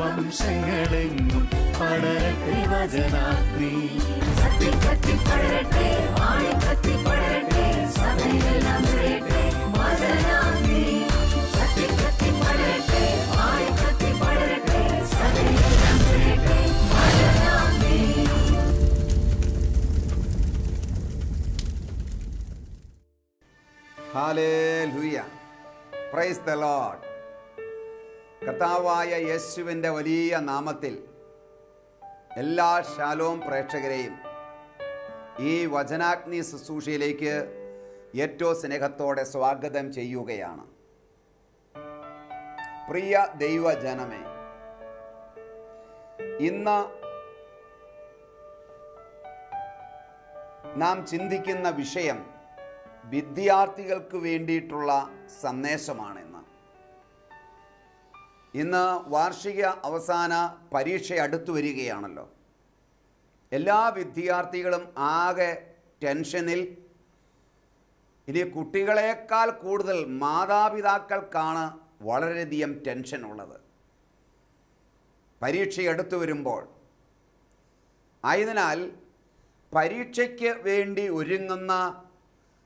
വംശങ്ങളെങ്ങും പടരട്ടെ വചനാഗ്നി. കത്തി കത്തി പടരട്ടെ ആഴി കത്തി പടരട്ടെ സഭയിലെല്ലാം നിറയട്ടെ വചനാഗ്നി. കത്തി കത്തി പടരട്ടെ ആഴി കത്തി പടരട്ടെ സഭയിലെല്ലാം നിറയട്ടെ വചനാഗ്നി. ഹാലേലൂയ പ്രൈസ് ദ ലോഡ് കർത്താവായ യേശുവിന്റെ വലിയ നാമത്തിൽ എല്ലാ ശാലോം പ്രേക്ഷകരെയും ഈ വചനാഗ്നി ശുശ്രൂഷയിലേക്ക് ഏറ്റവും സ്നേഹത്തോടെ സ്വാഗതം ചെയ്യുകയാണ്. പ്രിയ ദൈവജനമേ ഇന്ന് നാം ചിന്തിക്കുന്ന വിഷയം വിദ്യാർത്ഥികൾക്ക് വേണ്ടിയിട്ടുള്ള സന്ദേശമാണിന്ന്. ഇന്ന് വാർഷിക അവസാന പരീക്ഷ അടുത്തു വരികയാണല്ലോ. എല്ലാ വിദ്യാർത്ഥികളും ആകെ ടെൻഷനിൽ. ഇനി കുട്ടികളെക്കാൾ കൂടുതൽ മാതാപിതാക്കൾക്കാണ് വളരെയധികം ടെൻഷൻ ഉള്ളത് പരീക്ഷ അടുത്തു വരുമ്പോൾ. ആയതിനാൽ പരീക്ഷയ്ക്ക് വേണ്ടി ഒരുങ്ങുന്ന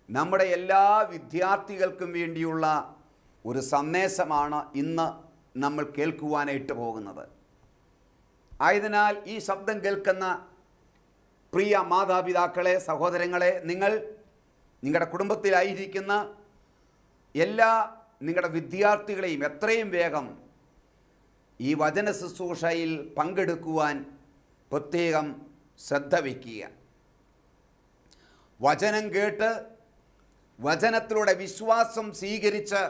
നമ്മുടെ എല്ലാ വിദ്യാർത്ഥികൾക്കും വേണ്ടിയുള്ള ഒരു സന്ദേശമാണ് ഇന്ന് നമ്മൾ കേൾക്കുവാനായിട്ട് പോകുന്നത്. ആയതിനാൽ ഈ ശബ്ദം കേൾക്കുന്ന പ്രിയ മാതാപിതാക്കളെ സഹോദരങ്ങളെ നിങ്ങൾ നിങ്ങളുടെ കുടുംബത്തിലായിരിക്കുന്ന എല്ലാ നിങ്ങളുടെ വിദ്യാർത്ഥികളെയും എത്രയും വേഗം ഈ വചന ശുശ്രൂഷയിൽ പങ്കെടുക്കുവാൻ പ്രത്യേകം ശ്രദ്ധ വയ്ക്കുക. വചനം കേട്ട് വചനത്തിലൂടെ വിശ്വാസം സ്വീകരിച്ച്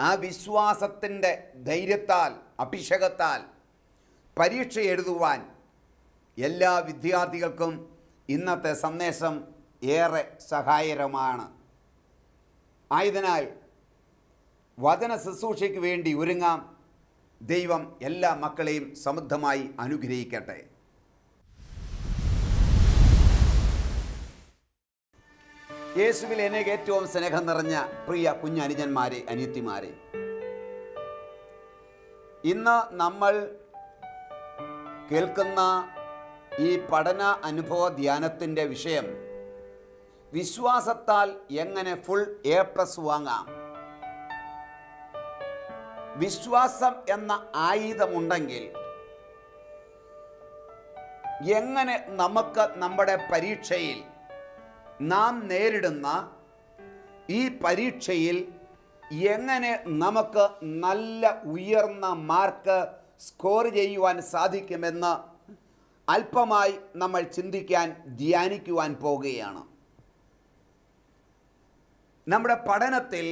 ആ വിശ്വാസത്തിന്റെ ധൈര്യത്താൽ അഭിഷേകത്താൽ പരീക്ഷ എഴുതുവാൻ എല്ലാ വിദ്യാർത്ഥികൾക്കും ഇന്നത്തെ സന്ദേശം ഏറെ സഹായകരമാണ്. ആയതിനാൽ വചന ശുശ്രൂഷയ്ക്ക് വേണ്ടി ഒരുങ്ങാം. ദൈവം എല്ലാ മക്കളെയും സമൃദ്ധമായി അനുഗ്രഹിക്കട്ടെ. യേശുവിൽ എനിക്ക് ഏറ്റവും സ്നേഹം നിറഞ്ഞ പ്രിയ കുഞ്ഞനുജന്മാരെ അനിയത്തിമാരെ. ഇന്ന് നമ്മൾ കേൾക്കുന്ന ഈ പഠന അനുഭവ ധ്യാനത്തിന്റെ വിഷയം വിശ്വാസത്താൽ എങ്ങനെ ഫുൾ എ പ്ലസ് വാങ്ങാം. വിശ്വാസം എന്ന ആയുധമുണ്ടെങ്കിൽ എങ്ങനെ നമുക്ക് നമ്മുടെ പരീക്ഷയിൽ നാം നേരിടുന്ന ഈ പരീക്ഷയിൽ എങ്ങനെ നമുക്ക് നല്ല ഉയർന്ന മാർക്ക് സ്കോർ ചെയ്യുവാൻ സാധിക്കുമെന്ന് അല്പമായി നമ്മൾ ചിന്തിക്കാൻ ധ്യാനിക്കുവാൻ പോവുകയാണ്. നമ്മുടെ പഠനത്തിൽ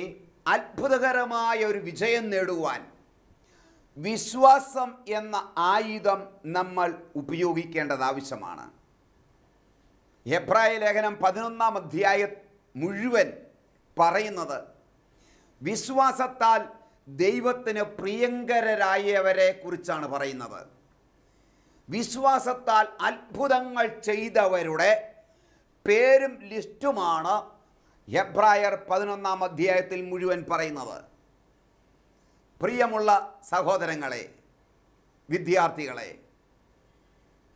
അത്ഭുതകരമായ ഒരു വിജയം നേടുവാൻ വിശ്വാസം എന്ന ആയുധം നമ്മൾ ഉപയോഗിക്കേണ്ടത് ആവശ്യമാണ്. എബ്രായ ലേഖനം പതിനൊന്നാം അധ്യായ മുഴുവൻ പറയുന്നത് വിശ്വാസത്താൽ ദൈവത്തിന് പ്രിയങ്കരരായവരെ കുറിച്ചാണ് പറയുന്നത്. വിശ്വാസത്താൽ അത്ഭുതങ്ങൾ ചെയ്തവരുടെ പേരും ലിസ്റ്റുമാണ് എബ്രായർ പതിനൊന്നാം അധ്യായത്തിൽ മുഴുവൻ പറയുന്നത്. പ്രിയമുള്ള സഹോദരങ്ങളെ വിദ്യാർത്ഥികളെ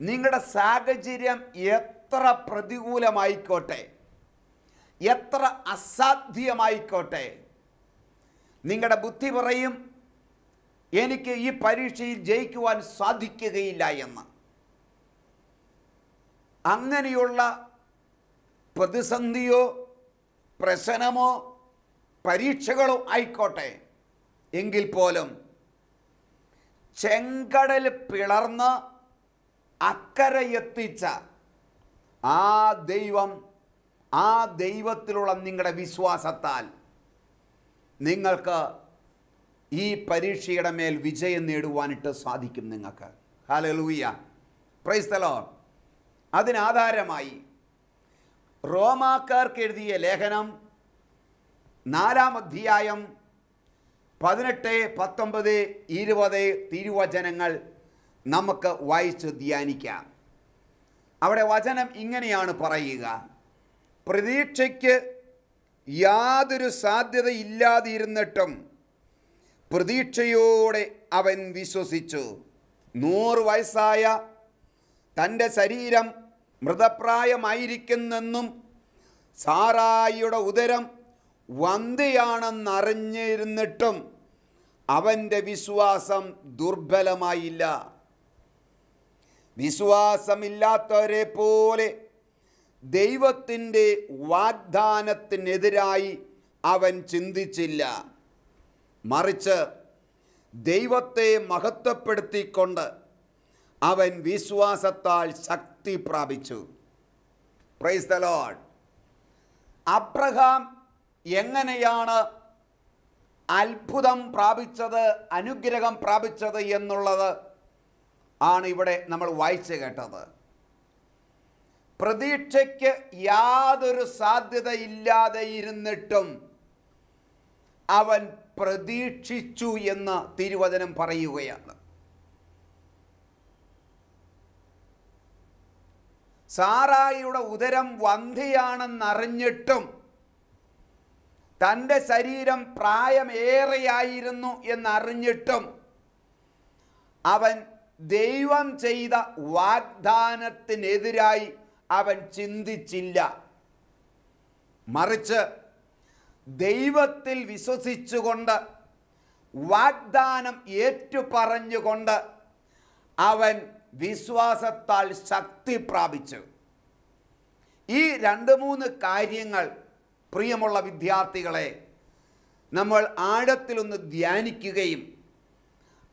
നിങ്ങളുടെ സാഹചര്യം എത്ര പ്രതികൂലമായിക്കോട്ടെ? എത്ര അസാധ്യമായിക്കോട്ടെ? നിങ്ങളുടെ ബുദ്ധി പറയും എനിക്ക് ഈ പരീക്ഷയിൽ ജയിക്കുവാൻ സാധിക്കുകയില്ല എന്ന്. അങ്ങനെയുള്ള പ്രതിസന്ധിയോ പ്രശ്നമോ പരീക്ഷകളോ ആയിക്കോട്ടെ. എങ്കിൽ പോലും ചെങ്കടൽ പിളർന്ന് അക്കരെ എത്തിച്ച ആ ദൈവം ആ ദൈവത്തിലുള്ള നിങ്ങളുടെ വിശ്വാസത്താൽ നിങ്ങൾക്ക് ഈ പരീക്ഷയുടെ മേൽ വിജയം നേടുവാനായിട്ട് സാധിക്കും നിങ്ങൾക്ക്. ഹലലൂയ പ്രൈസ്തലോ അതിനാധാരമായി റോമാക്കാർക്ക് എഴുതിയ ലേഖനം നാലാം അധ്യായം പതിനെട്ട് പത്തൊമ്പത് ഇരുപത് തിരുവചനങ്ങൾ നമുക്ക് വായിച്ച് ധ്യാനിക്കാം. അവിടെ വചനം ഇങ്ങനെയാണ് പറയുക. പ്രതീക്ഷയ്ക്ക് യാതൊരു സാധ്യതയില്ലാതിരുന്നിട്ടും പ്രതീക്ഷയോടെ അവൻ വിശ്വസിച്ചു. നൂറ് വയസ്സായ തന്റെ ശരീരം മൃതപ്രായമായിരിക്കുന്നെന്നും സാറായിയുടെ ഉദരം വന്ധ്യയാണെന്നറിഞ്ഞിരുന്നിട്ടും അവന്റെ വിശ്വാസം ദുർബലമായില്ല. വിശ്വാസമില്ലാത്തവരെ പോലെ ദൈവത്തിന്റെ വാഗ്ദാനത്തിനെതിരായി അവൻ ചിന്തിച്ചില്ല. മറിച്ച് ദൈവത്തെ മഹത്വപ്പെടുത്തിക്കൊണ്ട് അവൻ വിശ്വാസത്താൽ ശക്തി പ്രാപിച്ചു. പ്രൈസ് ദ ലോഡ് അബ്രഹാം എങ്ങനെയാണ് അത്ഭുതം പ്രാപിച്ചത് അനുഗ്രഹം പ്രാപിച്ചത് എന്നുള്ളത് ആണ് ഇവിടെ നമ്മൾ വായിച്ചു കേട്ടത്. പ്രതീക്ഷയ്ക്ക് യാതൊരു സാധ്യതയില്ലാതെ ഇരുന്നിട്ടും അവൻ പ്രതീക്ഷിച്ചു എന്ന് തിരുവചനം പറയുകയാണ്. സാറായിയുടെ ഉദരം വന്ധിയാണെന്നറിഞ്ഞിട്ടും തന്റെ ശരീരം പ്രായമേറെയായിരുന്നു എന്നറിഞ്ഞിട്ടും അവൻ ദൈവം ചെയ്ത വാഗ്ദാനത്തിനെതിരായി അവൻ ചിന്തിച്ചില്ല. മറിച്ച് ദൈവത്തിൽ വിശ്വസിച്ചുകൊണ്ട് വാഗ്ദാനം ഏറ്റുപറഞ്ഞുകൊണ്ട് അവൻ വിശ്വാസത്താൽ ശക്തി പ്രാപിച്ചു. ഈ രണ്ട് മൂന്ന് കാര്യങ്ങൾ പ്രിയമുള്ള വിദ്യാർത്ഥികളെ നമ്മൾ ആഴത്തിലൊന്ന് ധ്യാനിക്കുകയും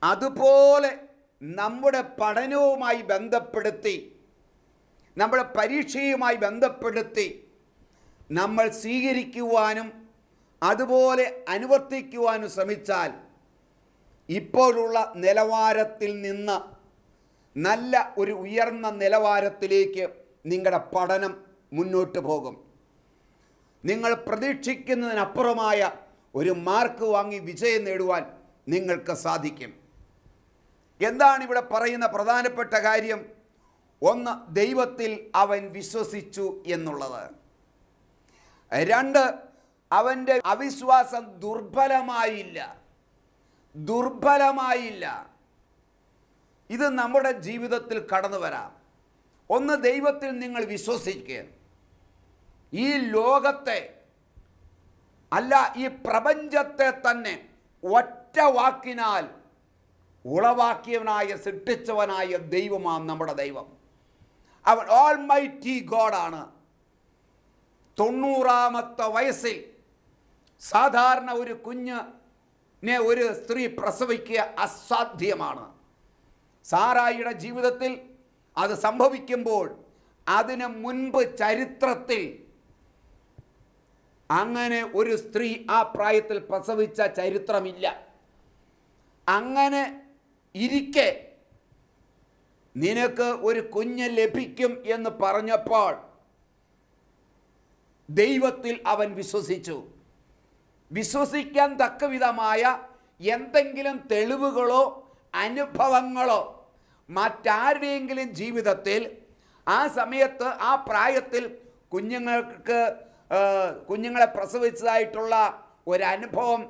അതുപോലെ നമ്മുടെ പഠനവുമായി ബന്ധപ്പെടുത്തി നമ്മുടെ പരീക്ഷയുമായി ബന്ധപ്പെടുത്തി നമ്മൾ സ്വീകരിക്കുവാനും അതുപോലെ അനുവർത്തിക്കുവാനും ശ്രമിച്ചാൽ ഇപ്പോഴുള്ള നിലവാരത്തിൽ നിന്ന് നല്ല ഒരു ഉയർന്ന നിലവാരത്തിലേക്ക് നിങ്ങളുടെ പഠനം മുന്നോട്ട് പോകും. നിങ്ങൾ പ്രതീക്ഷിക്കുന്നതിനപ്പുറമായ ഒരു മാർക്ക് വാങ്ങി വിജയം നേടുവാൻ നിങ്ങൾക്ക് സാധിക്കും. എന്താണ് ഇവിടെ പറയുന്ന പ്രധാനപ്പെട്ട കാര്യം? ഒന്ന് ദൈവത്തിൽ അവൻ വിശ്വസിച്ചു എന്നുള്ളത്. രണ്ട് അവന്റെ അവിശ്വാസം ദുർബലമായില്ല. ദുർബലമായില്ല. ഇത് നമ്മുടെ ജീവിതത്തിൽ കടന്നു വരാം. ഒന്ന് ദൈവത്തിൽ നിങ്ങൾ വിശ്വസിക്കുക ഈ ലോകത്തെ അല്ല ഈ പ്രപഞ്ചത്തെ തന്നെ ഒറ്റ വാക്കിനാൽ ഉളവാക്കിയവനായ സൃഷ്ടിച്ചവനായ ദൈവമാണ് നമ്മുടെ ദൈവം. അവൻ ഓൾ മൈറ്റി ഗോഡാണ് തൊണ്ണൂറാമത്തെ വയസ്സിൽ സാധാരണ ഒരു കുഞ്ഞിനെ ഒരു സ്ത്രീ പ്രസവിക്കുക അസാധ്യമാണ്. സാറായിയുടെ ജീവിതത്തിൽ അത് സംഭവിക്കുമ്പോൾ അതിന് മുൻപ് ചരിത്രത്തിൽ അങ്ങനെ ഒരു സ്ത്രീ ആ പ്രായത്തിൽ പ്രസവിച്ച ചരിത്രമില്ല. അങ്ങനെ ഇരിക്കെ. നിനക്ക് ഒരു കുഞ്ഞ് ലഭിക്കും എന്ന് പറഞ്ഞപ്പോൾ ദൈവത്തിൽ അവൻ വിശ്വസിച്ചു. വിശ്വസിക്കാൻ തക്കവിധമായ എന്തെങ്കിലും തെളിവുകളോ അനുഭവങ്ങളോ മറ്റാരുടെയെങ്കിലും ജീവിതത്തിൽ ആ സമയത്ത് ആ പ്രായത്തിൽ കുഞ്ഞുങ്ങൾക്ക് കുഞ്ഞുങ്ങളെ പ്രസവിച്ചതായിട്ടുള്ള ഒരനുഭവം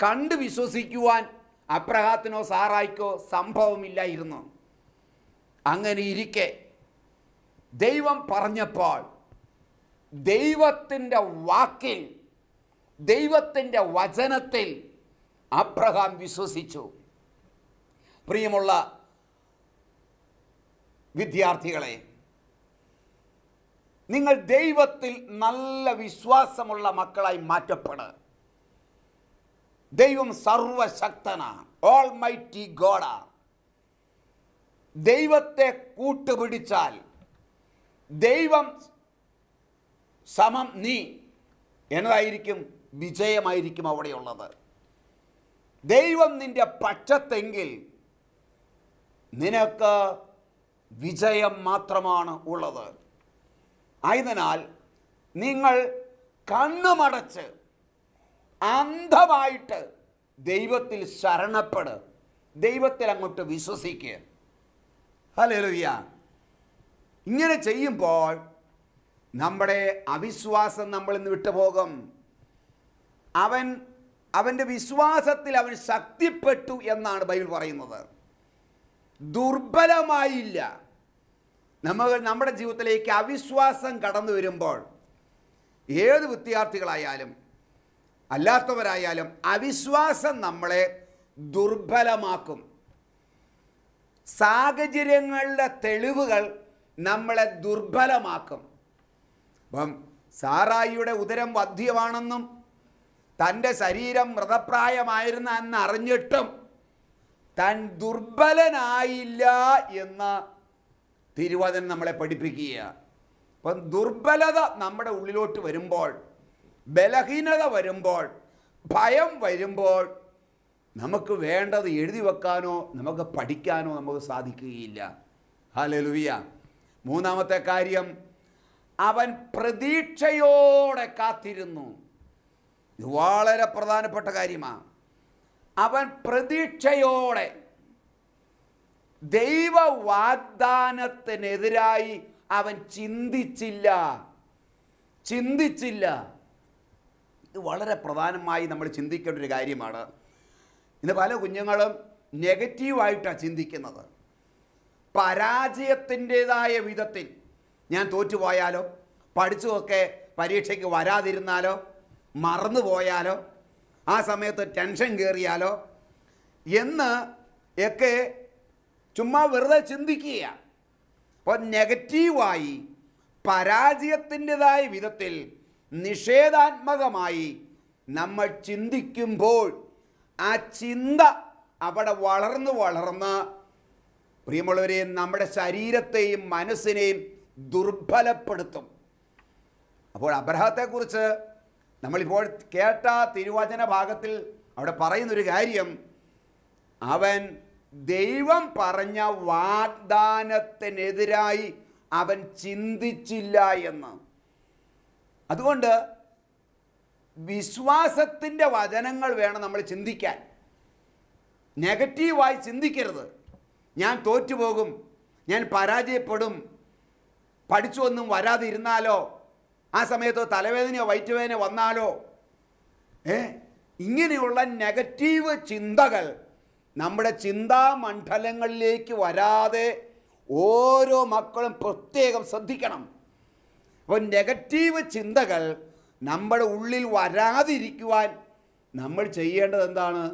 കണ്ട് വിശ്വസിക്കുവാൻ അബ്രഹാത്തിനോ സാറായിക്കോ സംഭവമില്ലായിരുന്നു. അങ്ങനെ ഇരിക്കെ ദൈവം പറഞ്ഞപ്പോൾ ദൈവത്തിന്റെ വാക്കിൽ ദൈവത്തിന്റെ വചനത്തിൽ അബ്രഹാം വിശ്വസിച്ചു. പ്രിയമുള്ള വിദ്യാർത്ഥികളെ നിങ്ങൾ ദൈവത്തിൽ നല്ല വിശ്വാസമുള്ള മക്കളായി മാറ്റപ്പെടുക ദൈവം സർവശക്തനാണ് ഓൾ മൈറ്റി ഗോഡാണ് ദൈവത്തെ കൂട്ടുപിടിച്ചാൽ ദൈവം സമം നീ എന്നതായിരിക്കും വിജയമായിരിക്കും അവിടെയുള്ളത്. ദൈവം നിന്റെ പക്ഷത്തെങ്കിൽ നിനക്ക് വിജയം മാത്രമാണ് ഉള്ളത്. ആയതിനാൽ നിങ്ങൾ കണ്ണുമടച്ച് അന്ധമായിട്ട് ദൈവത്തിൽ ശരണപ്പെട്. ദൈവത്തിൽ അങ്ങോട്ട് വിശ്വസിക്കുക ഹല്ലേലൂയ. ഇങ്ങനെ ചെയ്യുമ്പോൾ നമ്മുടെ അവിശ്വാസം നമ്മൾ ഇന്ന് വിട്ടുപോകും. അവൻ അവന്റെ വിശ്വാസത്തിൽ അവൻ ശക്തിപ്പെട്ടു എന്നാണ് ബൈബിൾ പറയുന്നത്. ദുർബലമായില്ല. നമ്മൾ നമ്മുടെ ജീവിതത്തിലേക്ക് അവിശ്വാസം കടന്നു വരുമ്പോൾ ഏത് വിദ്യാർത്ഥികളായാലും അല്ലാത്തവരായാലും അവിശ്വാസം നമ്മളെ ദുർബലമാക്കും. സാഹചര്യങ്ങളുടെ തെളിവുകൾ നമ്മളെ ദുർബലമാക്കും. അപ്പം സാറായിയുടെ ഉദരം വധ്യമാണെന്നും തന്റെ ശരീരം മൃതപ്രായമായിരുന്ന എന്ന് അറിഞ്ഞിട്ടും താൻ ദുർബലനായില്ല എന്ന് തിരുവചനം നമ്മളെ പഠിപ്പിക്കുക അപ്പം ദുർബലത നമ്മുടെ ഉള്ളിലോട്ട് വരുമ്പോൾ ബലഹീനത വരുമ്പോൾ ഭയം വരുമ്പോൾ നമുക്ക് വേണ്ടത് എഴുതി വെക്കാനോ നമുക്ക് പഠിക്കാനോ നമുക്ക് സാധിക്കുകയില്ല. ഹലലുയ മൂന്നാമത്തെ കാര്യം അവൻ പ്രതീക്ഷയോടെ കാത്തിരുന്നു. ഇത് വളരെ പ്രധാനപ്പെട്ട കാര്യമാണ് അവൻ പ്രതീക്ഷയോടെ ദൈവ വാഗ്ദാനത്തിനെതിരായി അവൻ ചിന്തിച്ചില്ല. ചിന്തിച്ചില്ല. ഇത് വളരെ പ്രധാനമായി നമ്മൾ ചിന്തിക്കേണ്ട ഒരു കാര്യമാണ്. ഇന്ന് പല കുഞ്ഞുങ്ങളും നെഗറ്റീവായിട്ടാണ് ചിന്തിക്കുന്നത്. പരാജയത്തിന്റെതായ വിധത്തിൽ. ഞാൻ തോറ്റുപോയാലോ? പഠിച്ചതൊക്കെ പരീക്ഷയ്ക്ക് വരാതിരുന്നാലോ? മറന്നുപോയാലോ? ആ സമയത്ത് ടെൻഷൻ കയറിയാലോ? എന്ന് ഒക്കെ ചുമ്മാ വെറുതെ ചിന്തിക്കുക അപ്പോൾ നെഗറ്റീവായി പരാജയത്തിന്റെതായ വിധത്തിൽ നിഷേധാത്മകമായി നമ്മൾ ചിന്തിക്കുമ്പോൾ ആ ചിന്ത അവിടെ വളർന്ന് വളർന്ന് പ്രിയമുള്ളവരെ നമ്മുടെ ശരീരത്തെയും മനസ്സിനെയും ദുർബലപ്പെടുത്തും. അപ്പോൾ അബ്രഹത്തെക്കുറിച്ച് നമ്മളിപ്പോൾ കേട്ട തിരുവചന ഭാഗത്തിൽ അവിടെ പറയുന്നൊരു കാര്യം അവൻ ദൈവം പറഞ്ഞ വാഗ്ദാനത്തിനെതിരായി അവൻ ചിന്തിച്ചില്ല എന്ന്. അതുകൊണ്ട് വിശ്വാസത്തിന്റെ വചനങ്ങൾ വേണം നമ്മൾ ചിന്തിക്കാൻ. നെഗറ്റീവായി ചിന്തിക്കരുത്. ഞാൻ തോറ്റുപോകും ഞാൻ പരാജയപ്പെടും പഠിച്ചൊന്നും വരാതെ ഇരുന്നാലോ ആ സമയത്തോ തലവേദനയോ വയറ്റുവേദനയോ വന്നാലോ ഏ? ഇങ്ങനെയുള്ള നെഗറ്റീവ് ചിന്തകൾ നമ്മുടെ ചിന്താമണ്ഡലങ്ങളിലേക്ക് വരാതെ ഓരോ മക്കളും പ്രത്യേകം ശ്രദ്ധിക്കണം. അപ്പോൾ നെഗറ്റീവ് ചിന്തകൾ നമ്മുടെ ഉള്ളിൽ വരാതിരിക്കുവാൻ നമ്മൾ ചെയ്യേണ്ടത് എന്താണ്?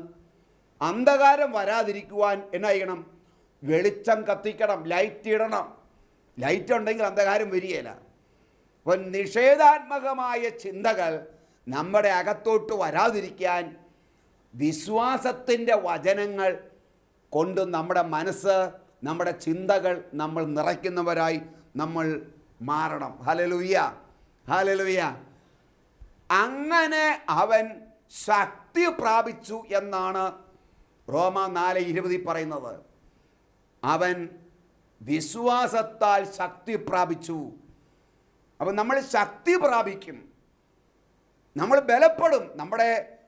അന്ധകാരം വരാതിരിക്കുവാൻ എന്നാ ചെയ്യണം വെളിച്ചം കത്തിക്കണം ലൈറ്റ് ഇടണം. ലൈറ്റ് ഉണ്ടെങ്കിൽ അന്ധകാരം വരികയില്ല. അപ്പോൾ നിഷേധാത്മകമായ ചിന്തകൾ നമ്മുടെ അകത്തോട്ട് വരാതിരിക്കാൻ വിശ്വാസത്തിന്റെ വചനങ്ങൾ കൊണ്ട് നമ്മുടെ മനസ്സ് നമ്മുടെ ചിന്തകൾ നമ്മൾ നിറയ്ക്കുന്നവരായി നമ്മൾ മാറണം. ഹലലുയ്യ ഹലലുയ്യ അങ്ങനെ അവൻ ശക്തി പ്രാപിച്ചു എന്നാണ് റോമ നാല് ഇരുപതിൽ പറയുന്നത്. അവൻ വിശ്വാസത്താൽ ശക്തി പ്രാപിച്ചു. അപ്പം നമ്മൾ ശക്തി പ്രാപിക്കും. നമ്മൾ ബലപ്പെടും. നമ്മുടെ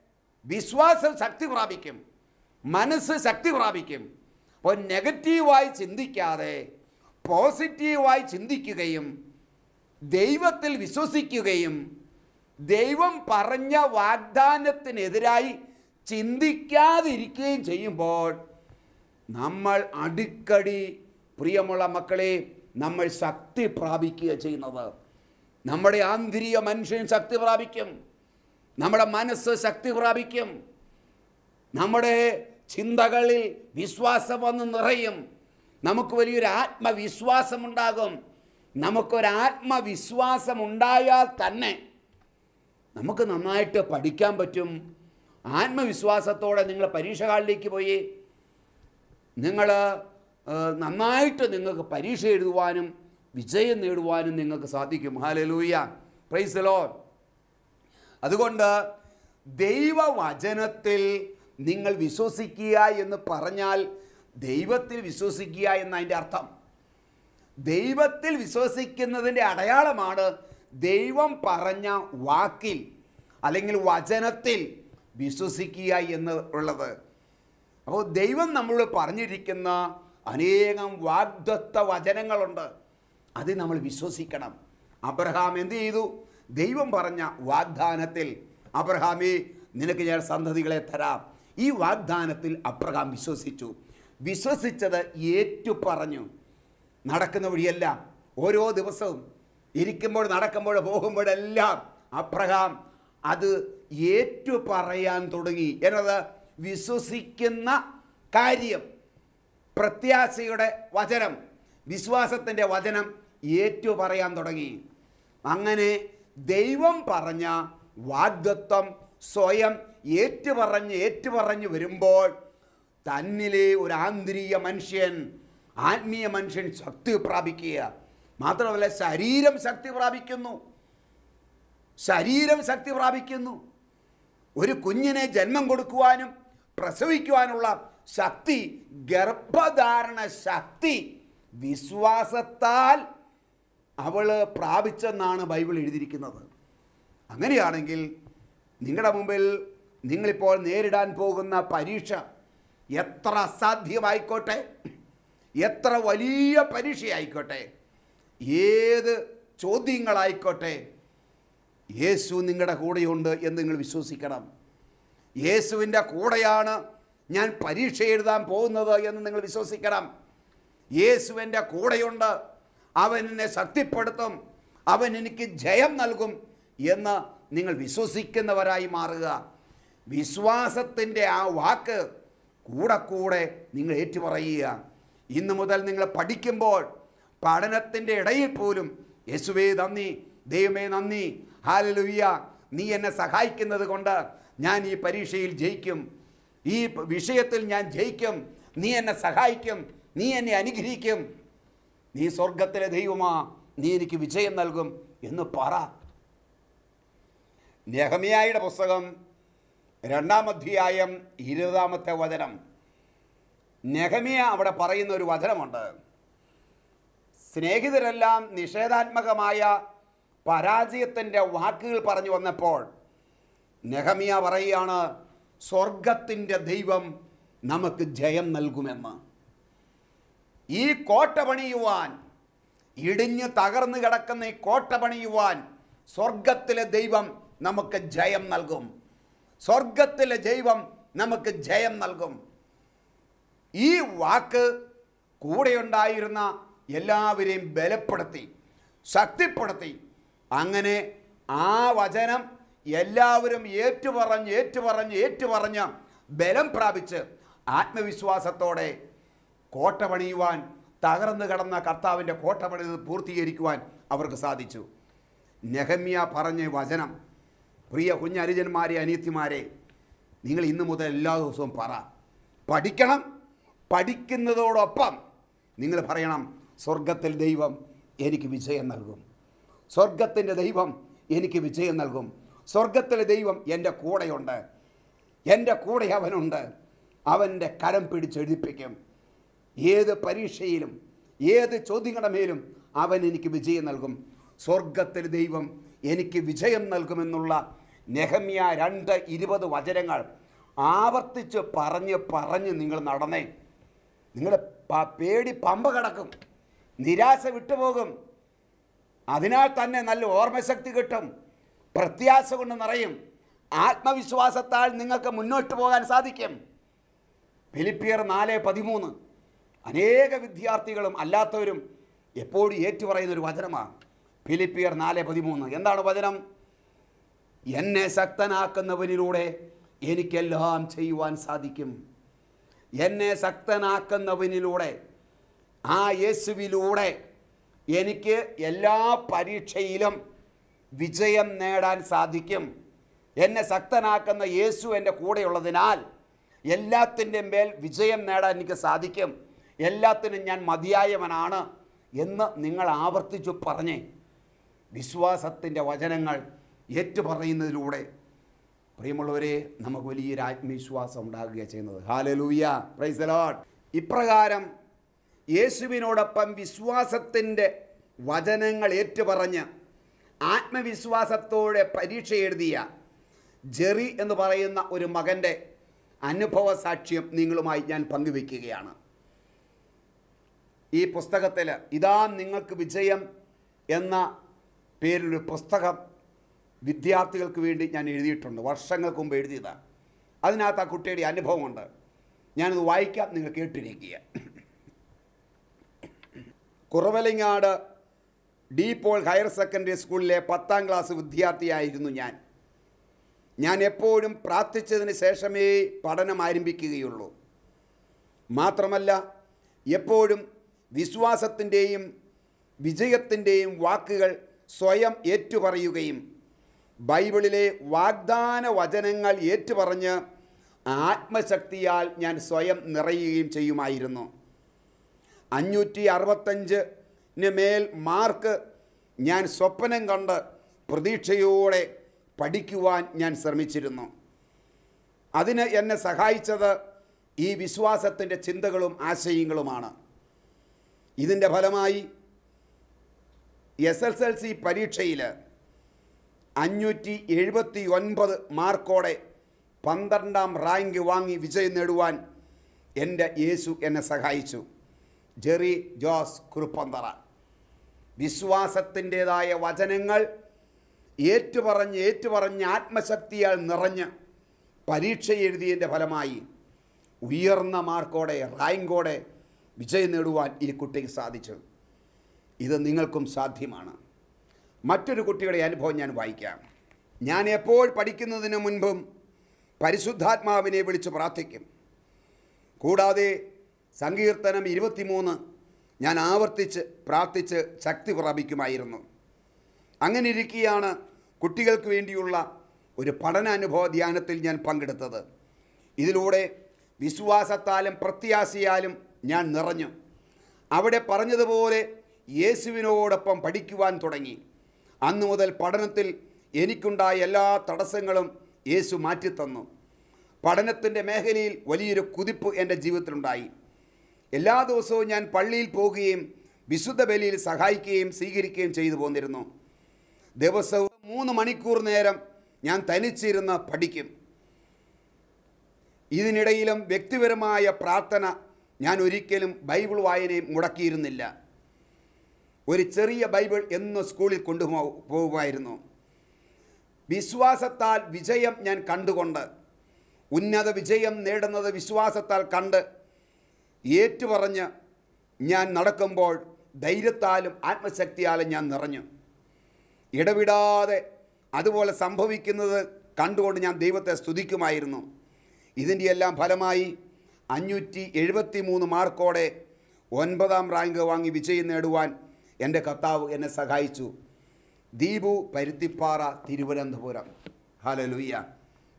വിശ്വാസം ശക്തി പ്രാപിക്കും. മനസ്സ് ശക്തി പ്രാപിക്കും. അപ്പോൾ നെഗറ്റീവായി ചിന്തിക്കാതെ പോസിറ്റീവായി ചിന്തിക്കുകയും ദൈവത്തിൽ വിശ്വസിക്കുകയും ദൈവം പറഞ്ഞ വാഗ്ദാനത്തിനെതിരായി ചിന്തിക്കാതിരിക്കുകയും ചെയ്യുമ്പോൾ നമ്മൾ അടിക്കടി പ്രിയമുള്ള മക്കളെ നമ്മൾ ശക്തി പ്രാപിക്കുക ചെയ്യുന്നത്. നമ്മുടെ ആന്തരിക മനുഷ്യൻ ശക്തി പ്രാപിക്കും. നമ്മുടെ മനസ്സ് ശക്തി പ്രാപിക്കും. നമ്മുടെ ചിന്തകളിൽ വിശ്വാസം വന്ന് നിറയും. നമുക്ക് വലിയൊരു ആത്മവിശ്വാസമുണ്ടാകും. നമുക്കൊരു ആത്മവിശ്വാസം ഉണ്ടായാൽ തന്നെ നമുക്ക് നന്നായിട്ട് പഠിക്കാൻ പറ്റും. ആത്മവിശ്വാസത്തോടെ നിങ്ങൾ പരീക്ഷ ഹാളിലേക്ക് പോയി നിങ്ങൾ നന്നായിട്ട് നിങ്ങൾക്ക് പരീക്ഷ എഴുതുവാനും വിജയം നേടുവാനും നിങ്ങൾക്ക് സാധിക്കും. ഹാലലൂയ പ്രൈസ് ലോ അതുകൊണ്ട് ദൈവവചനത്തിൽ നിങ്ങൾ വിശ്വസിക്കുക എന്ന് പറഞ്ഞാൽ ദൈവത്തിൽ വിശ്വസിക്കുക എന്ന എന്നതിന്റെ അർത്ഥം. ദൈവത്തിൽ വിശ്വസിക്കുന്നതിന്റെ അടയാളമാണ് ദൈവം പറഞ്ഞ വാക്കിൽ അല്ലെങ്കിൽ വചനത്തിൽ വിശ്വസിക്കുക എന്ന് ഉള്ളത്. അപ്പോൾ ദൈവം നമ്മളോട് പറഞ്ഞിരിക്കുന്ന അനേകം വാഗ്ദത്ത വചനങ്ങളുണ്ട്. അത് നമ്മൾ വിശ്വസിക്കണം. അബ്രഹാം എന്ത് ചെയ്തു? ദൈവം പറഞ്ഞ വാഗ്ദാനത്തിൽ അബ്രഹാമേ നിനക്ക് ഞാൻ സന്തതികളെ തരാം. ഈ വാഗ്ദാനത്തിൽ അബ്രഹാം വിശ്വസിച്ചു. വിശ്വസിച്ചത് ഏറ്റു പറഞ്ഞു നടക്കുന്ന വഴിയെല്ലാം ഓരോ ദിവസവും ഇരിക്കുമ്പോൾ നടക്കുമ്പോൾ പോകുമ്പോഴെല്ലാം അബ്രഹാം അത് ഏറ്റു പറയാൻ തുടങ്ങി. എന്നത്? വിശ്വസിക്കുന്ന കാര്യം. പ്രത്യാശയുടെ വചനം വിശ്വാസത്തിന്റെ വചനം ഏറ്റു പറയാൻ തുടങ്ങി. അങ്ങനെ ദൈവം പറഞ്ഞ വാഗ്ദത്വം സ്വയം ഏറ്റുപറഞ്ഞ് ഏറ്റുപറഞ്ഞ് വരുമ്പോൾ തന്നിലെ ഒരു ആന്തരിക മനുഷ്യൻ ആത്മീയ മനുഷ്യൻ ശക്തി പ്രാപിക്കുക. മാത്രമല്ല ശരീരം ശക്തി പ്രാപിക്കുന്നു. ശരീരം ശക്തി പ്രാപിക്കുന്നു. ഒരു കുഞ്ഞിനെ ജന്മം കൊടുക്കുവാനും പ്രസവിക്കുവാനുള്ള ശക്തി ഗർഭധാരണ ശക്തി വിശ്വാസത്താൽ അവൾ പ്രാപിച്ചെന്നാണ് ബൈബിൾ എഴുതിയിരിക്കുന്നത്. അങ്ങനെയാണെങ്കിൽ നിങ്ങളുടെ മുമ്പിൽ നിങ്ങളിപ്പോൾ നേരിടാൻ പോകുന്ന പരീക്ഷ എത്ര അസാധ്യമായിക്കോട്ടെ? എത്ര വലിയ പരീക്ഷയായിക്കോട്ടെ? ഏത് ചോദ്യങ്ങളായിക്കോട്ടെ? യേശു നിങ്ങളുടെ കൂടെയുണ്ട് എന്ന് നിങ്ങൾ വിശ്വസിക്കണം. യേശുവിന്റെ കൂടെയാണ് ഞാൻ പരീക്ഷ എഴുതാൻ പോകുന്നത് എന്ന് നിങ്ങൾ വിശ്വസിക്കണം. യേശുവിന്റെ കൂടെയുണ്ട്. അവൻ എന്നെ ശക്തിപ്പെടുത്തും. അവൻ എനിക്ക് ജയം നൽകും എന്ന് നിങ്ങൾ വിശ്വസിക്കുന്നവരായി മാറുക. വിശ്വാസത്തിന്റെ ആ വാക്ക് കൂടെ കൂടെ നിങ്ങൾ ഏറ്റുപറയുക. ഇന്നു മുതൽ നിങ്ങൾ പഠിക്കുമ്പോൾ പഠനത്തിന്റെ ഇടയിൽ പോലും യേശുവേ നന്ദി ദൈവമേ നന്ദി ഹാലലുയ്യ നീ എന്നെ സഹായിക്കുന്നത് കൊണ്ട് ഞാൻ ഈ പരീക്ഷയിൽ ജയിക്കും. ഈ വിഷയത്തിൽ ഞാൻ ജയിക്കും. നീ എന്നെ സഹായിക്കും. നീ എന്നെ അനുഗ്രഹിക്കും. നീ സ്വർഗത്തിലെ ദൈവമാ. നീ എനിക്ക് വിജയം നൽകും എന്ന് പറ. നെഹമിയായുടെ പുസ്തകം രണ്ടാം അധ്യായം ഇരുപതാമത്തെ വചനം. നെഹമിയ അവിടെ പറയുന്ന ഒരു വചനമുണ്ട്. സ്നേഹിതരെല്ലാം നിഷേധാത്മകമായ പരാജയത്തിന്റെ വാക്കുകൾ പറഞ്ഞു വന്നപ്പോൾ നെഹമിയ പറയുകയാണ് സ്വർഗത്തിന്റെ ദൈവം നമുക്ക് ജയം നൽകുമെന്ന്. ഈ കോട്ട പണിയുവാൻ ഇടിഞ്ഞ് തകർന്നു കിടക്കുന്ന ഈ കോട്ട പണിയുവാൻ സ്വർഗത്തിലെ ദൈവം നമുക്ക് ജയം നൽകും. സ്വർഗത്തിലെ ദൈവം നമുക്ക് ജയം നൽകും. ഈ വാക്ക് കൂടെയുണ്ടായിരുന്ന എല്ലാവരെയും ബലപ്പെടുത്തി ശക്തിപ്പെടുത്തി. അങ്ങനെ ആ വചനം എല്ലാവരും ഏറ്റുപറഞ്ഞ് ഏറ്റുപറഞ്ഞ് ഏറ്റുപറഞ്ഞ് ബലം പ്രാപിച്ച് ആത്മവിശ്വാസത്തോടെ കോട്ട പണിയുവാൻ തകർന്നു കിടന്ന കർത്താവിന്റെ കോട്ട പണിത് പൂർത്തീകരിക്കുവാൻ അവർക്ക് സാധിച്ചു. നെഹമ്യ പറഞ്ഞ വചനം പ്രിയ കുഞ്ഞനുജന്മാരെ അനിയത്തിമാരെ നിങ്ങൾ ഇന്നു മുതൽ എല്ലാ ദിവസവും പറ. പഠിക്കണം പഠിക്കുന്നതോടൊപ്പം നിങ്ങൾ പറയണം സ്വർഗത്തിൽ ദൈവം എനിക്ക് വിജയം നൽകും. സ്വർഗത്തിന്റെ ദൈവം എനിക്ക് വിജയം നൽകും. സ്വർഗത്തിലെ ദൈവം എന്റെ കൂടെയുണ്ട്. എന്റെ കൂടെ അവനുണ്ട്. അവന്റെ കരം പിടിച്ചെഴുതിപ്പിക്കും. ഏത് പരീക്ഷയിലും ഏത് ചോദ്യങ്ങളുടെ മേലും അവൻ എനിക്ക് വിജയം നൽകും. സ്വർഗത്തിൽ ദൈവം എനിക്ക് വിജയം നൽകുമെന്നുള്ള നെഹമ്യ രണ്ട് ഇരുപത് വചനങ്ങൾ ആവർത്തിച്ച് പറഞ്ഞ് പറഞ്ഞ് നിങ്ങൾ നടന്നേ. നിങ്ങൾ പേടി പമ്പ കിടക്കും. നിരാശ വിട്ടുപോകും. അതിനാൽ തന്നെ നല്ല ഓർമ്മശക്തി കിട്ടും. പ്രത്യാശ കൊണ്ട് നിറയും. ആത്മവിശ്വാസത്താൽ നിങ്ങൾക്ക് മുന്നോട്ട് പോകാൻ സാധിക്കും. ഫിലിപ്പിയർ നാല് പതിമൂന്ന്. അനേക വിദ്യാർത്ഥികളും അല്ലാത്തവരും എപ്പോഴും ഏറ്റുപറയുന്ന ഒരു വചനമാണ്. ഫിലിപ്പിയർ നാല് പതിമൂന്ന്. എന്താണ് വചനം? എന്നെ ശക്തനാക്കുന്നവനിലൂടെ എനിക്കെല്ലാം ചെയ്യുവാൻ സാധിക്കും. എന്നെ ശക്തനാക്കുന്നവനിലൂടെ ആ യേശുവിലൂടെ എനിക്ക് എല്ലാ പരീക്ഷയിലും വിജയം നേടാൻ സാധിക്കും. എന്നെ ശക്തനാക്കുന്ന യേശു എന്റെ കൂടെയുള്ളതിനാൽ എല്ലാത്തിന്റെ മേൽ വിജയം നേടാൻ എനിക്ക് സാധിക്കും. എല്ലാത്തിനും ഞാൻ മതിയായവനാണ് എന്ന് നിങ്ങൾ ആവർത്തിച്ചു പറഞ്ഞേ. വിശ്വാസത്തിന്റെ വചനങ്ങൾ ഏറ്റുപറയുന്നതിലൂടെ പ്രിയമുള്ളവരെ നമുക്ക് വലിയൊരു ആത്മവിശ്വാസം ഉണ്ടാകുക ചെയ്യുന്നത്. ഹാലലൂയ പ്രൈസ് ലോട്ട് ഇപ്രകാരം യേശുവിനോടൊപ്പം വിശ്വാസത്തിന്റെ വചനങ്ങൾ ഏറ്റുപറഞ്ഞ് ആത്മവിശ്വാസത്തോടെ പരീക്ഷ എഴുതിയ ജെറി എന്ന് പറയുന്ന ഒരു മകന്റെ അനുഭവ സാക്ഷ്യം നിങ്ങളുമായി ഞാൻ പങ്കുവെക്കുകയാണ്. ഈ പുസ്തകത്തിൽ ഇതാ നിങ്ങൾക്ക് വിജയം എന്ന പേരിലൊരു പുസ്തകം വിദ്യാർത്ഥികൾക്ക് വേണ്ടി ഞാൻ എഴുതിയിട്ടുണ്ട്. വർഷങ്ങൾക്ക് മുമ്പ് എഴുതിയതാണ്. അതിനകത്ത് ആ കുട്ടിയുടെ അനുഭവമുണ്ട്. ഞാനത് വായിക്കാം നിങ്ങൾ കേട്ടിരിക്കുക. Kuravilangad De Paul higher secondary സ്കൂളിലെ പത്താം ക്ലാസ് വിദ്യാർത്ഥിയായിരുന്നു ഞാൻ. ഞാൻ എപ്പോഴും പ്രാർത്ഥിച്ചതിന് ശേഷമേ പഠനം ആരംഭിക്കുകയുള്ളൂ. മാത്രമല്ല എപ്പോഴും വിശ്വാസത്തിന്റെയും വിജയത്തിന്റെയും വാക്കുകൾ സ്വയം ഏറ്റുപറയുകയും ബൈബിളിലെ വാഗ്ദാന വചനങ്ങൾ ഏറ്റുപറഞ്ഞ് ആത്മശക്തിയാൽ ഞാൻ സ്വയം നിറയുകയും ചെയ്യുമായിരുന്നു. അഞ്ഞൂറ്റി അറുപത്തഞ്ചിന് മേൽ മാർക്ക് ഞാൻ സ്വപ്നം കണ്ട് പ്രതീക്ഷയോടെ പഠിക്കുവാൻ ഞാൻ ശ്രമിച്ചിരുന്നു. അതിന് എന്നെ സഹായിച്ചത് ഈ വിശ്വാസത്തിന്റെ ചിന്തകളും ആശയങ്ങളുമാണ്. ഇതിന്റെ ഫലമായി എസ് എസ് എൽ സി പരീക്ഷയിൽ അഞ്ഞൂറ്റി എഴുപത്തി ഒൻപത് മാർക്കോടെ പന്ത്രണ്ടാം റാങ്ക് വാങ്ങി വിജയം നേടുവാൻ എന്റെ യേശു എന്നെ സഹായിച്ചു. ജെറി ജോസ് കുറുപ്പന്തറ. വിശ്വാസത്തിന്റെതായ വചനങ്ങൾ ഏറ്റുപറഞ്ഞ് ഏറ്റുപറഞ്ഞ് ആത്മശക്തിയാൽ നിറഞ്ഞ് പരീക്ഷ എഴുതിയതിന്റെ ഫലമായി ഉയർന്ന മാർക്കോടെ റാങ്കോടെ വിജയം നേടുവാൻ ഈ കുട്ടിക്ക് സാധിച്ചു. ഇത് നിങ്ങൾക്കും സാധ്യമാണ്. മറ്റൊരു കുട്ടിയുടെ അനുഭവം ഞാൻ വായിക്കാം. ഞാൻ എപ്പോൾ പഠിക്കുന്നതിന് മുൻപും പരിശുദ്ധാത്മാവിനെ വിളിച്ച് പ്രാർത്ഥിക്കും. കൂടാതെ സങ്കീർത്തനം ഇരുപത്തിമൂന്ന് ഞാൻ ആവർത്തിച്ച് പ്രാർത്ഥിച്ച് ശക്തി പ്രാപിക്കുമായിരുന്നു. അങ്ങനെ ഇരിക്കുകയാണ് കുട്ടികൾക്ക് വേണ്ടിയുള്ള ഒരു പഠനാനുഭവ ധ്യാനത്തിൽ ഞാൻ പങ്കെടുത്തത്. ഇതിലൂടെ വിശ്വാസത്താലും പ്രത്യാശയാലും ഞാൻ നിറഞ്ഞു. അവിടെ പറഞ്ഞതുപോലെ യേശുവിനോടൊപ്പം പഠിക്കുവാൻ തുടങ്ങി. അന്നു മുതൽ പഠനത്തിൽ എനിക്കുണ്ടായ എല്ലാ തടസ്സങ്ങളും യേശു മാറ്റിത്തന്നു. പഠനത്തിന്റെ മേഖലയിൽ വലിയൊരു കുതിപ്പ് എന്റെ ജീവിതത്തിലുണ്ടായി. എല്ലാ ദിവസവും ഞാൻ പള്ളിയിൽ പോകുകയും വിശുദ്ധ ബലിയിൽ സഹായിക്കുകയും സ്വീകരിക്കുകയും ചെയ്തു പോന്നിരുന്നു. ദിവസവും മൂന്ന് മണിക്കൂർ നേരം ഞാൻ തനിച്ചിരുന്ന് പഠിക്കും. ഇതിനിടയിലും വ്യക്തിപരമായ പ്രാർത്ഥന ഞാൻ ഒരിക്കലും ബൈബിൾ വായനയും മുടക്കിയിരുന്നില്ല. ഒരു ചെറിയ ബൈബിൾ എന്ന് സ്കൂളിൽ കൊണ്ടുപോകുമായിരുന്നു വിശ്വാസത്താൽ വിജയം ഞാൻ കണ്ടുകൊണ്ട് ഉന്നത വിജയം നേടുന്നത് വിശ്വാസത്താൽ കണ്ട് ഏറ്റുപറഞ്ഞ് ഞാൻ നടക്കുമ്പോൾ ധൈര്യത്താലും ആത്മശക്തിയാലും ഞാൻ നിറഞ്ഞു. ഇടവിടാതെ അതുപോലെ സംഭവിക്കുന്നത് കണ്ടുകൊണ്ട് ഞാൻ ദൈവത്തെ സ്തുതിക്കുമായിരുന്നു. ഇതിന്റെ എല്ലാം ഫലമായി അഞ്ഞൂറ്റി എഴുപത്തി മൂന്ന് മാർക്കോടെ ഒൻപതാം റാങ്ക് വാങ്ങി വിജയം നേടുവാൻ എന്റെ കർത്താവ് എന്നെ സഹായിച്ചു. ദീപു പരുത്തിപ്പാറ തിരുവനന്തപുരം. ഹലലുയ്യ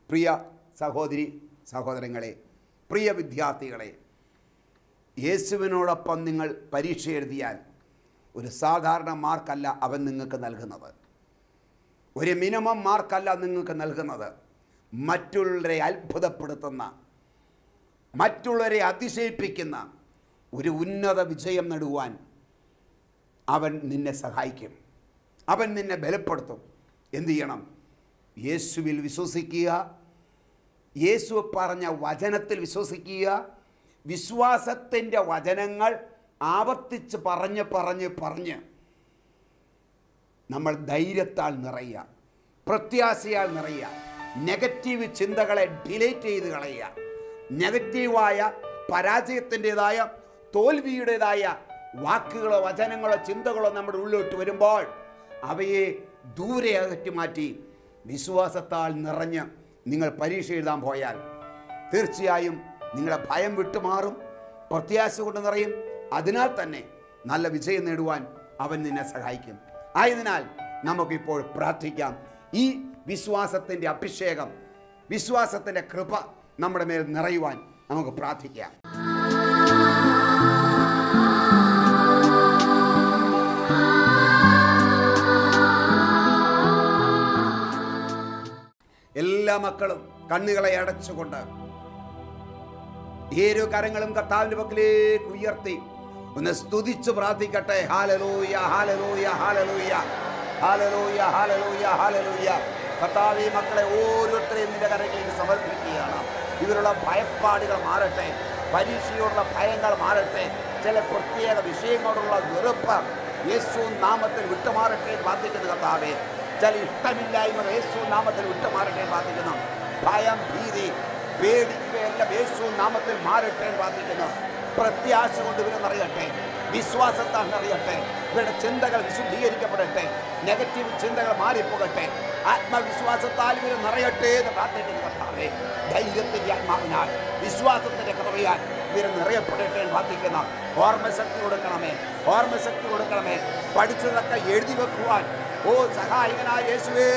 പ്രിയ സഹോദരി സഹോദരങ്ങളെ പ്രിയ വിദ്യാർത്ഥികളെ യേശുവിനോടൊപ്പം നിങ്ങൾ പരീക്ഷ എഴുതിയാൽ ഒരു സാധാരണ മാർക്കല്ല അവൻ നിങ്ങൾക്ക് നൽകുന്നത്. ഒരു മിനിമം മാർക്കല്ല നിങ്ങൾക്ക് നൽകുന്നത്. മറ്റുള്ളവരെ അത്ഭുതപ്പെടുത്തുന്ന മറ്റുള്ളവരെ അതിശയിപ്പിക്കുന്ന ഒരു ഉന്നത വിജയം നേടുവാൻ അവൻ നിന്നെ സഹായിക്കും. അവൻ നിന്നെ ബലപ്പെടുത്തും. എന്തു ചെയ്യണം? യേശുവിൽ വിശ്വസിക്കുക. യേശു പറഞ്ഞ വചനത്തിൽ വിശ്വസിക്കുക. വിശ്വാസത്തിന്റെ വചനങ്ങൾ ആവർത്തിച്ച് പറഞ്ഞ് പറഞ്ഞ് പറഞ്ഞ് നമ്മൾ ധൈര്യത്താൽ നിറയുക. പ്രത്യാശയാൽ നിറയുക. നെഗറ്റീവ് ചിന്തകളെ ഡിലേറ്റ് ചെയ്ത് കളയുക. നെഗറ്റീവായ പരാജയത്തിന്റെതായ തോൽവിയുടേതായ വാക്കുകളോ വചനങ്ങളോ ചിന്തകളോ നമ്മുടെ ഉള്ളിലോട്ട് വരുമ്പോൾ അവയെ ദൂരെ അകറ്റി മാറ്റി വിശ്വാസത്താൽ നിറഞ്ഞ് നിങ്ങൾ പരീക്ഷ എഴുതാൻ പോയാൽ തീർച്ചയായും നിങ്ങളുടെ ഭയം വിട്ടുമാറും പ്രത്യാശ കൊണ്ട് നിറയും. അതിനാൽ തന്നെ നല്ല വിജയം നേടുവാൻ അവൻ നിന്നെ സഹായിക്കും. ആയതിനാൽ നമുക്കിപ്പോൾ പ്രാർത്ഥിക്കാം. ഈ വിശ്വാസത്തിന്റെ അഭിഷേകം വിശ്വാസത്തിന്റെ കൃപ നമ്മുടെ മേൽ നിറയുവാൻ നമുക്ക് പ്രാർത്ഥിക്കാം. എല്ലാ മക്കളും കണ്ണുകളെ അടച്ചുകൊണ്ട് ഏരോ കരങ്ങളും കർത്താവിന്റെ പക്കലേക്ക് ഉയർത്തി ഒന്ന് സ്തുതിച്ച് പ്രാർത്ഥിക്കട്ടെ. Hallelujah hallelujah hallelujah hallelujah hallelujah hallelujah. കർത്താവെ മക്കളെ ഓരോരുത്തരെയും നിന്റെ കരകളിലേക്ക് സമർപ്പിക്കുകയാണ്. ഇവരുള്ള ഭയപ്പാടുകൾ മാറട്ടെ. പരീക്ഷയോടുള്ള ഭയങ്ങൾ മാറട്ടെ. ചില പ്രത്യേക വിഷയങ്ങളോടുള്ള വെറുപ്പ് യേശു നാമത്തിൽ വിട്ടുമാറട്ടെ പ്രാർത്ഥിക്കുന്നു കർത്താവെ. ചില ഇഷ്ടമില്ലായ്മ യേശു നാമത്തിൽ വിട്ടുമാറട്ടെ പ്രാർത്ഥിക്കുന്നു. ഭയം ഭീതി പേടി ഇവയെല്ലാം യേശു നാമത്തിൽ മാറട്ടെ ബാധിക്കുന്നു പ്രത്യാശ കൊണ്ട് ഇവരെ നിറയട്ടെ. വിശ്വാസത്താൽ നിറയട്ടെ. ഇവരുടെ ചിന്തകൾ വിശുദ്ധീകരിക്കപ്പെടട്ടെ. നെഗറ്റീവ് ചിന്തകൾ മാറിപ്പോകട്ടെ. ആത്മവിശ്വാസത്താൽ ഇവരെ നിറയട്ടെ എന്ന് പ്രാർത്ഥിക്കുന്നു കർത്താവേ. ധൈര്യത്തിന്റെ ആത്മാവിനാൽ വിശ്വാസത്തിന്റെ കൃപയാൽ ഇവർ നിറയപ്പെടട്ടെ എന്ന് പ്രാർത്ഥിക്കുന്ന ഓർമ്മശക്തി കൊടുക്കണമേ ഓർമ്മശക്തി കൊടുക്കണമേ. പഠിച്ചതൊക്കെ എഴുതി വെക്കുവാൻ. ഓ സഹായകനായ യേശുവേ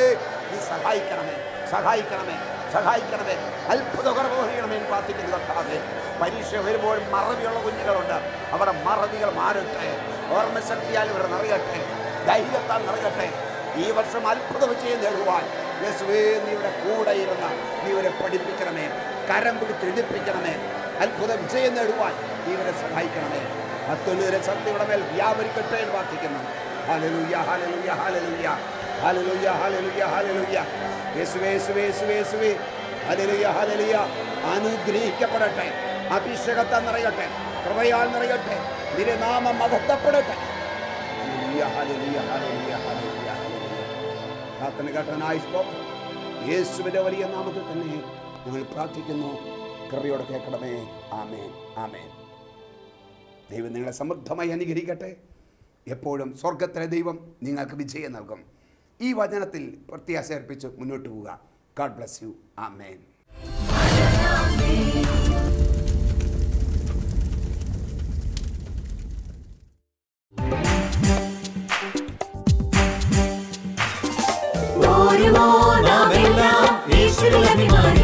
നീ സഹായിക്കണമേ സഹായിക്കണമേ സഹായിക്കണമേ. അത്ഭുത കുറവറിയണമേ എന്ന് പ്രാർത്ഥിക്കുന്നു കർത്താവേ. പരീക്ഷ വരുമ്പോൾ മറവിയുള്ള കുഞ്ഞുങ്ങളുണ്ട്. അവരുടെ മറവികൾ മാറട്ടെ. ഓർമ്മശക്തിയാൽ ഇവർ നിറയട്ടെ. ധൈര്യത്താൽ നിറയട്ടെ. ഈ വർഷം അത്ഭുത വിജയം നേടുവാൻ. യേശുവേ നീ ഇവിടെ കൂടെ ഇരുന്ന് നീ ഇവരെ പഠിപ്പിക്കണമേ. കരം പിടിച്ച് എഴുതിപ്പിക്കണമേ. അത്ഭുത വിജയം നേടുവാൻ ഇവരെ സഹായിക്കണമേ. മറ്റുള്ളവരെ ശക്തിയുടെ മേൽ വ്യാപരിക്കട്ടെ എന്ന് പ്രാർത്ഥിക്കുന്നു. അനുഗ്രഹിക്കപ്പെടട്ടെ. അഭിഷേകത്തെ നിറയട്ടെ. കൃപയാൽ നിറയട്ടെ. നിരനാമം നാമം മഹത്വപ്പെടട്ടെ പ്രാർത്ഥന കേട്ടനായി യേശുവിന്റെ വലിയ നാമത്തിൽ തന്നെ ഞങ്ങൾ പ്രാർത്ഥിക്കുന്നു. കൃപയോടെ കേൾക്കണമേ. ആമേൻ. ആമേൻ. ദൈവം നിങ്ങളെ സമൃദ്ധമായി അനുഗ്രഹിക്കട്ടെ. എപ്പോഴും സ്വർഗത്തിലെ ദൈവം നിങ്ങൾക്ക് വിജയം നൽകും. ഈ വചനത്തിൽ പ്രത്യാശ അർപ്പിച്ച് മുന്നോട്ട് പോവുക. God bless you amen. ഓരുമോ നാമെല്ലാം യേശുവിൽ